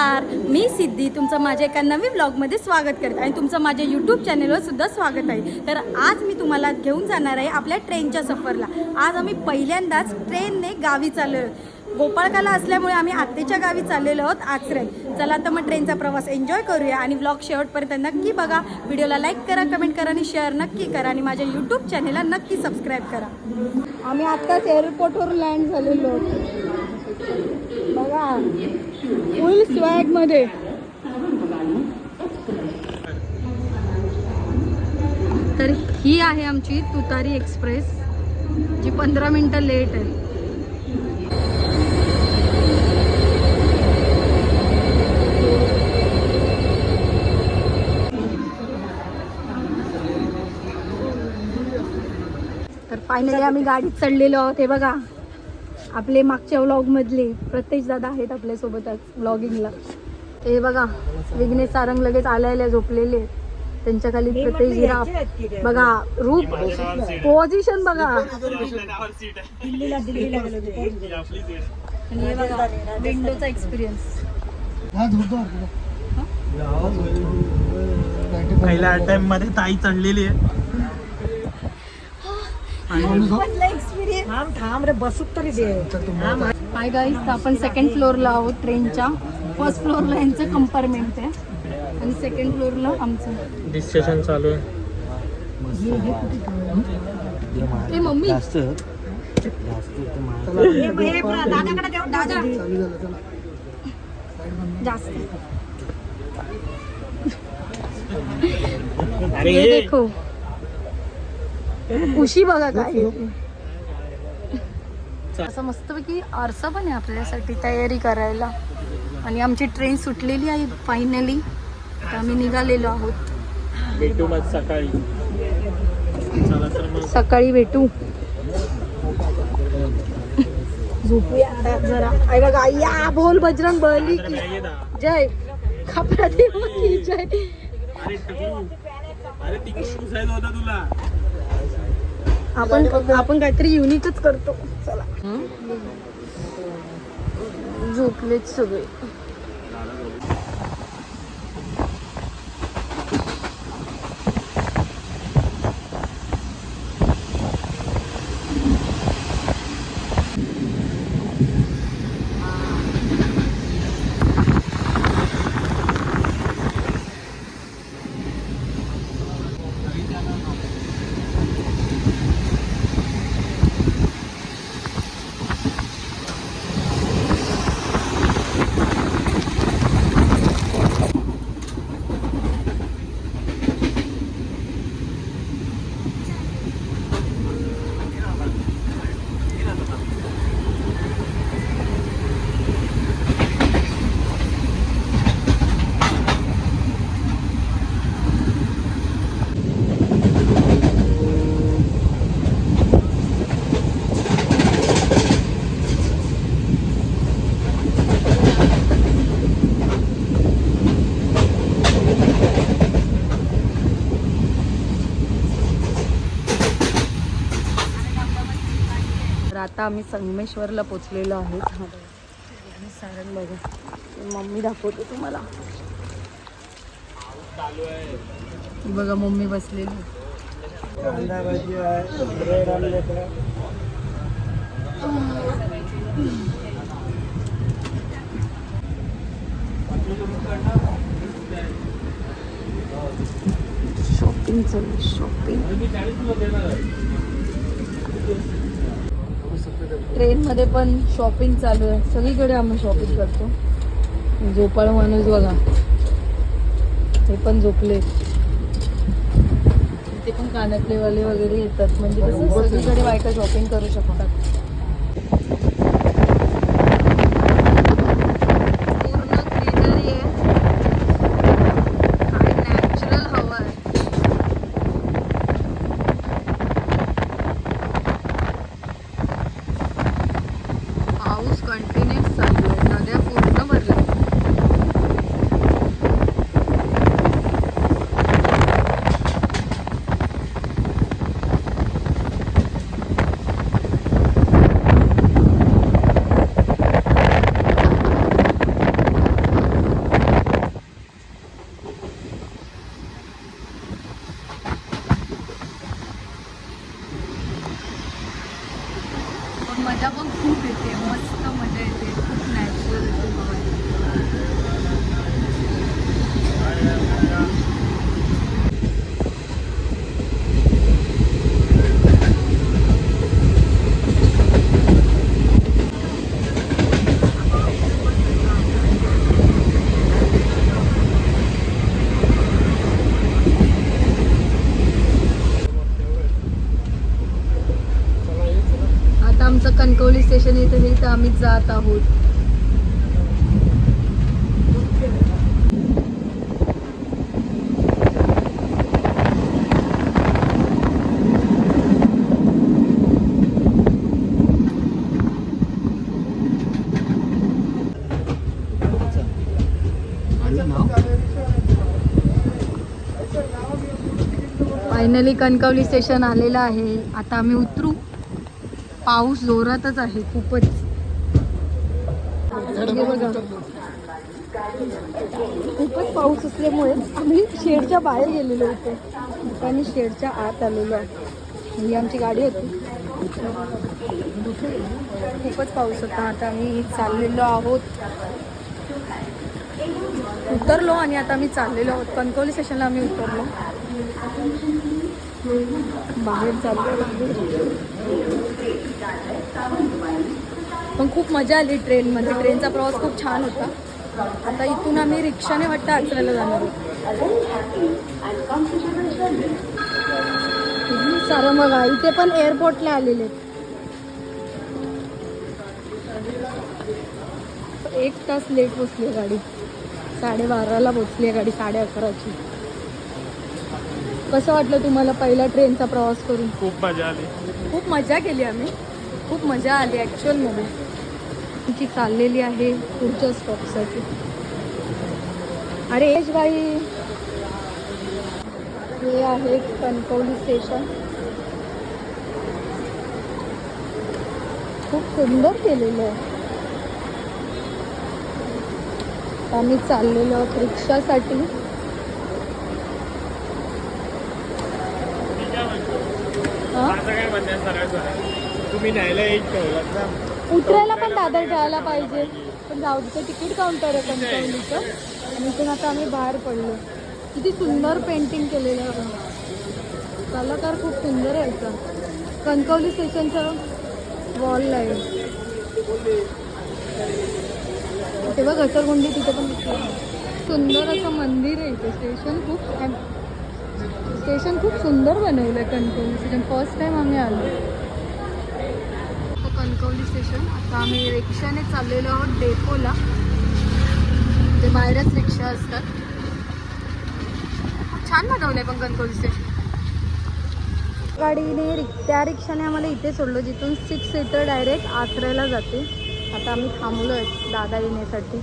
नमस्कार. मी सिद्धी. तुमचं माझ्या एका नवीन ब्लॉगमध्ये स्वागत करते आणि तुमचं माझ्या यूट्यूब चॅनलवर सुद्धा स्वागत आहे. तर आज मी तुम्हाला घेऊन जाणार आहे आपल्या ट्रेनच्या सफरला. आज आम्ही पहिल्यांदाच ट्रेनने गावी चाललो गोपाळकाला असल्यामुळे आम्ही आत्तेच्या गावी चाललेलो आहोत आचरे चला तर मग ट्रेनचा प्रवास एन्जॉय करूया. आणि ब्लॉग शेवटपर्यंत नक्की बघा. व्हिडिओला लाईक करा कमेंट करा आणि शेअर नक्की करा. आणि माझ्या यूट्यूब चॅनलला नक्की सबस्क्राईब करा. आम्ही आत्ताच एअरपोर्टवर लँड झालेलो आहोत बघा फुल स्वॅगमध्ये. तर ही आहे आमची तुतारी एक्सप्रेस जी पंधरा मिनिटं लेट आहे. तर फायनली आम्ही गाडीत चढलेलो आहोत हे बघा. आपले मागच्या व्लॉग मधले प्रत्येक दादा आहेत आपल्यासोबतच व्लॉगिंगला हे बघा विघ्नेश सारंग लगेच आल्याला झोपलेले. आहेत. त्यांच्या खाली प्रत्येक जिराफ बघा रूप पोझिशन बघा. हे बघा विंडोचा एक्सपिरियन्स पहिल्या टाइममध्ये ताई चढलेली आहे. थांब थांब रे बसूत तरी दे. हाय गाईज आपण सेकंड फ्लोअरला आहोत ट्रेनच्या फर्स्ट फ्लोअरला यांचं कंपार्टमेंट आहे. आणि सेकंड फ्लोअरला आमचं. डिस्कशन चालू आहे. ए मम्मी. दादाकडे देऊन दादा. जास्त. अरे हे देखो. उशी बघा काय असं मस्तपैकी आरसा पण आहे आपल्यासाठी तयारी करायला. आणि आमची ट्रेन सुटलेली आहे फायनली तर आम्ही निघालेलो आहोत. भेटू मग सकाळी. सकाळी भेटू. झोपूया आता जरा. अरे बघा या बोल बजरंग बली की. जय. खपरा देव की जय. अरे तिकडे होतं तुला. आपण आपण काहीतरी युनिकच करतो. चला. झोपलेत सगळे. आता आम्ही संगमेश्वरला पोचलेलो आहोत. बघा. आणि सारण बघा. मम्मी दाखवते तुम्हाला. बघा मम्मी बसलेली. शॉपिंग चालू शॉपिंग ट्रेनमध्ये पण शॉपिंग चालू आहे. सगळीकडे आम्ही शॉपिंग करतो. झोपाळ माणूस बघा. हे पण झोपले. ते पण कानातलेवाले वगैरे येतात. म्हणजे कसं सगळीकडे बायका शॉपिंग करू शकतात पूर्ण ग्रीनरी आहे काय नॅचरल हवा आहे पाऊस कंटिन्युअस चालू आहे नद्या पूर्ण भरल्या आता आम्ही जात आहोत. फायनली कणकवली स्टेशन आलेलं आहे. आता आम्ही उतरू. पाऊस जोरातच आहे खूपच. खूपच पाऊस असल्यामुळे आम्ही शेडच्या बाहेर गेलेलो होतो. आणि शेडच्या आत आलेलो आहे ही आमची गाडी होती. खूपच पाऊस होता. आता आम्ही चाललेलो आहोत. उतरलो आणि आता आम्ही चाललेलो आहोत. कणकवली स्टेशनला आम्ही उतरलो. बाहेर चाललो पण खूप मजा आली ट्रेनमध्ये. ट्रेनचा प्रवास खूप छान होता. आता इथून आम्ही रिक्षाने वाटतं आचऱ्याला जाणार सारं बघा इथे पण एअरपोर्टला आलेले. एक तास लेट पोचली आहे गाडी. साडेबाराला पोचली आहे गाडी साडे अकराची कसं वाटलं तुम्हाला पहिला ट्रेनचा प्रवास करून? खूप मजा आली. खूप मजा केली आम्ही. खूप मजा आली ॲक्च्युअलमध्ये तुमची चाललेली आहे पुढच्या स्टॉपसाठी अरे यश भाई हे आहे कणकवली स्टेशन खूप सुंदर केलेलं आहे. आम्ही चाललेलो आहोत रिक्षासाठी हा? माझं काय म्हणणं आहे सरळ सरळ तुम्ही न्यायला येईल ठेवलात ना. उतरायला पण दादर ठेवायला पाहिजे. पण जाऊ तिथे तिकीट काउंटर आहे कणकवलीचं आणि इथून आता आम्ही बाहेर पडलो. किती सुंदर पेंटिंग केलेलं आहे कलाकार खूप सुंदर आहे याचा. कणकवली स्टेशनचं वॉल आहे. तेव्हा घसरगुंडी तिथे पण सुंदर असं मंदिर आहे इथे. स्टेशन खूप स्टेशन खूप सुंदर बनवलं आहे कणकवली. स्टेशन फर्स्ट टाईम आम्ही आलो. कणकवली स्टेशन आता आम्ही रिक्षाने चाललेलो आहोत डेपोला. ते बाहेरच रिक्षा असतात. छान बनवलंय पण कणकवली स्टेशन गाडीने रिक- त्या रिक्षाने आम्हाला इथे सोडलं जिथून सिक्स सीटर डायरेक्ट आचऱ्याला जाते. आता आम्ही थांबलो आहे दादा येण्यासाठी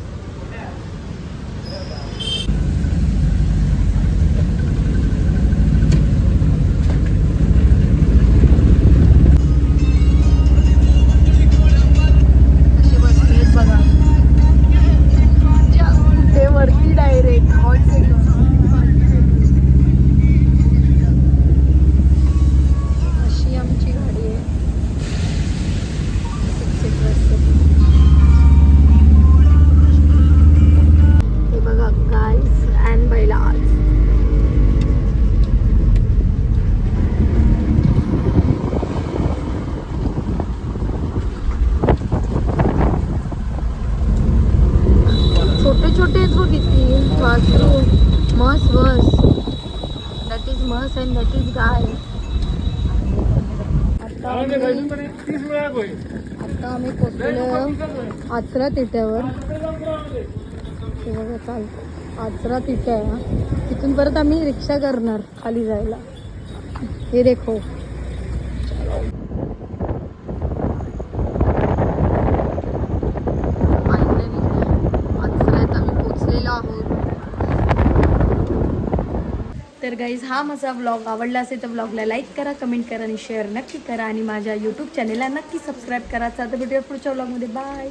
अँड दॅट इज गाय. आता आम्ही- तीस वेळा होईल आता आम्ही पोचलो आचरा तिट्यावर बघा चाल. आचरा तिट्या. तिथून परत आम्ही रिक्षा करणार खाली जायला. हे देखो Finally, आचऱ्यात आम्ही पोचलेलो आहोत तर गाईज हा माझा ब्लॉग आवडला असेल तर ब्लॉगला लाईक करा कमेंट करा आणि शेअर नक्की करा. आणि माझ्या यूट्यूब चॅनेलला नक्की सबस्क्राईब करा. चालतं भेटूया पुढच्या ब्लॉगमध्ये बाय